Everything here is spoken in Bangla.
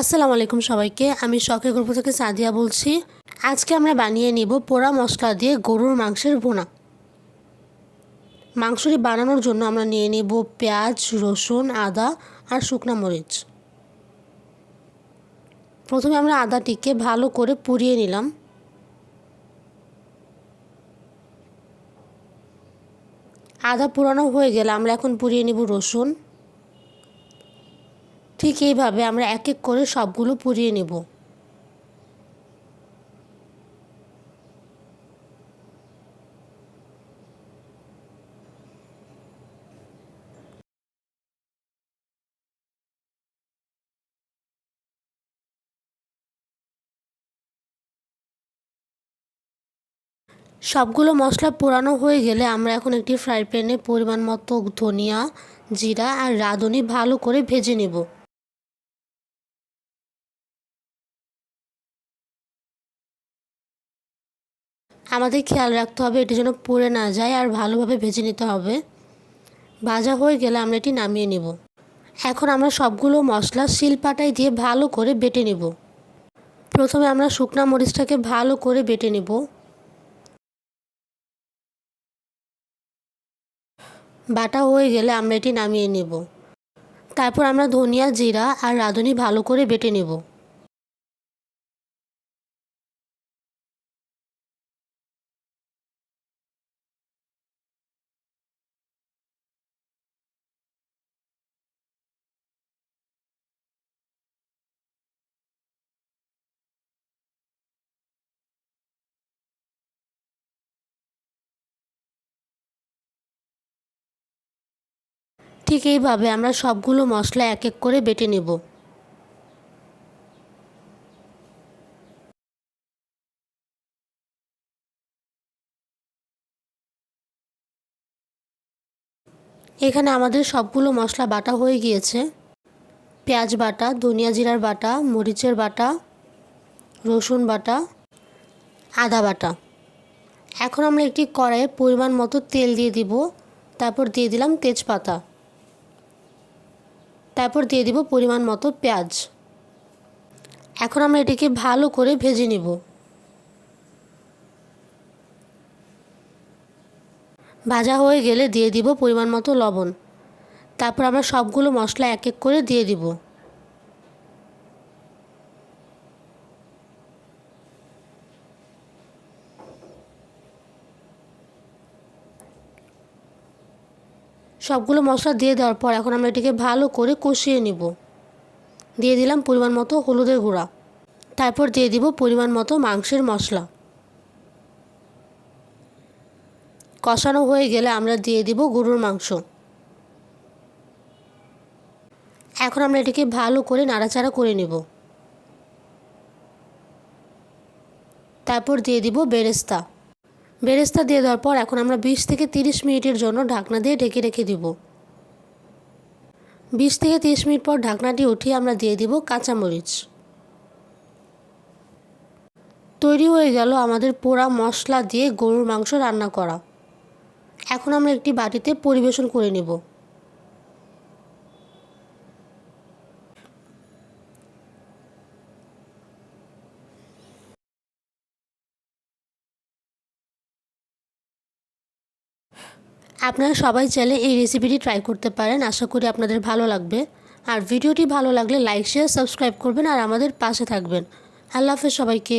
আসসালামু আলাইকুম সবাইকে, আমি শখের গল্প থেকে সাদিয়া বলছি। আজকে আমরা বানিয়ে নিব পোড়া মশলা দিয়ে গরুর মাংসের বোনা মাংসটি বানানোর জন্য আমরা নিয়ে নেব পেঁয়াজ, রসুন, আদা আর শুকনা মরিচ। প্রথমে আমরা আদাটিকে ভালো করে পুড়িয়ে নিলাম। আদা পুরানো হয়ে গেলে আমরা এখন পুড়িয়ে নেব রসুন। ঠিক এইভাবে আমরা এক এক করে সবগুলো পুড়িয়ে নেব। সবগুলো মশলা পোড়ানো হয়ে গেলে আমরা এখন একটি ফ্রাই প্যানে পরিমাণ মতো ধনিয়া, জিরা আর রাঁধুনি ভালো করে ভেজে নেব। আমাদের খেয়াল রাখতে হবে এটি যেন পুড়ে না যায় আর ভালোভাবে ভেজে নিতে হবে। ভাজা হয়ে গেলে আমরা এটি নামিয়ে নেব। এখন আমরা সবগুলো মশলা শিলপাটায় দিয়ে ভালো করে বেটে নেব। প্রথমে আমরা শুকনা মরিচটাকে ভালো করে বেটে নেব। বাটা হয়ে গেলে আমরা এটি নামিয়ে নেব। তারপর আমরা ধনিয়া, জিরা আর রাঁধুনি ভালো করে বেটে নেব। ঠিক এইভাবে আমরা সবগুলো মশলা এক এক করে বেটে নেব। এখানে আমাদের সবগুলো মশলা বাটা হয়ে গিয়েছে। পেঁয়াজ বাটা, ধনিয়া জিরার বাটা, মরিচের বাটা, রসুন বাটা, আদা বাটা। এখন আমরা একটি কড়াইয়ে পরিমাণ মতো তেল দিয়ে দিব। তারপর দিয়ে দিলাম তেজপাতা। তারপর দিয়ে দিব পরিমাণ মতো পেঁয়াজ। এখন আমরা এটিকে ভালো করে ভেজে নিব। ভাজা হয়ে গেলে দিয়ে দিব পরিমাণ মতো লবণ। তারপর আমরা সবগুলো মশলা এক এক করে দিয়ে দিব। সবগুলো মশলা দিয়ে দেওয়ার পর এখন আমরা এটিকে ভালো করে কষিয়ে নিব। দিয়ে দিলাম পরিমাণ মতো হলুদের গুঁড়া। তারপর দিয়ে দিব পরিমাণ মতো মাংসের মশলা। কষানো হয়ে গেলে আমরা দিয়ে দিব গরুর মাংস। এখন আমরা এটিকে ভালো করে নাড়াচাড়া করে নেব। তারপর দিয়ে দিব বেরেস্তা। বেরেস্তা দিয়ে দেওয়ার পর এখন আমরা বিশ থেকে তিরিশ মিনিটের জন্য ঢাকনা দিয়ে ঢেকে রেখে দিব। বিশ থেকে তিরিশ মিনিট পর ঢাকনাটি উঠিয়ে আমরা দিয়ে দিব কাঁচামরিচ। তৈরি হয়ে গেল আমাদের পোড়া মশলা দিয়ে গরুর মাংস রান্না করা। এখন আমরা একটি বাটিতে পরিবেশন করে নেব। আপনারা সবাই চাইলে এই রেসিপিটি ট্রাই করতে পারেন। আশা করি আপনাদের ভালো লাগবে। আর ভিডিওটি ভালো লাগলে লাইক শেয়ার সাবস্ক্রাইব করবেন আর আমাদের পাশে থাকবেন। আল্লাহ হাফেজ সবাইকে।